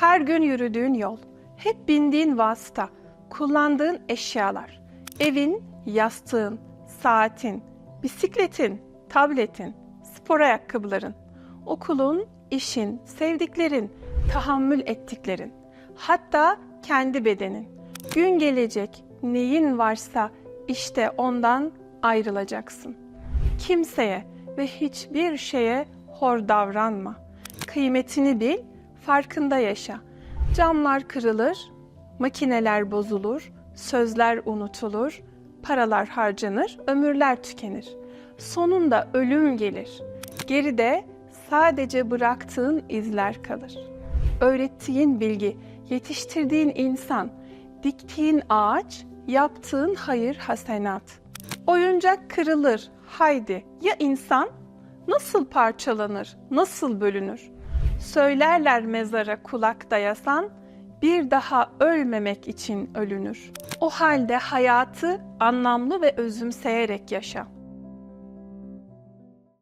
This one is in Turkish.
Her gün yürüdüğün yol, hep bindiğin vasıta, kullandığın eşyalar, evin, yastığın, saatin, bisikletin, tabletin, spor ayakkabıların, okulun, işin, sevdiklerin, tahammül ettiklerin, hatta kendi bedenin. Gün gelecek, neyin varsa işte ondan ayrılacaksın. Kimseye ve hiçbir şeye hor davranma. Kıymetini bil, farkında yaşa. Camlar kırılır, makineler bozulur, sözler unutulur, paralar harcanır, ömürler tükenir. Sonunda ölüm gelir. Geride sadece bıraktığın izler kalır. Öğrettiğin bilgi, yetiştirdiğin insan, diktiğin ağaç, yaptığın hayır hasenat. Oyuncak kırılır, haydi. Ya insan? Nasıl parçalanır, nasıl bölünür? Söylerler mezara kulak dayasan, bir daha ölmemek için ölünür. O halde hayatı anlamlı ve özümseyerek yaşa.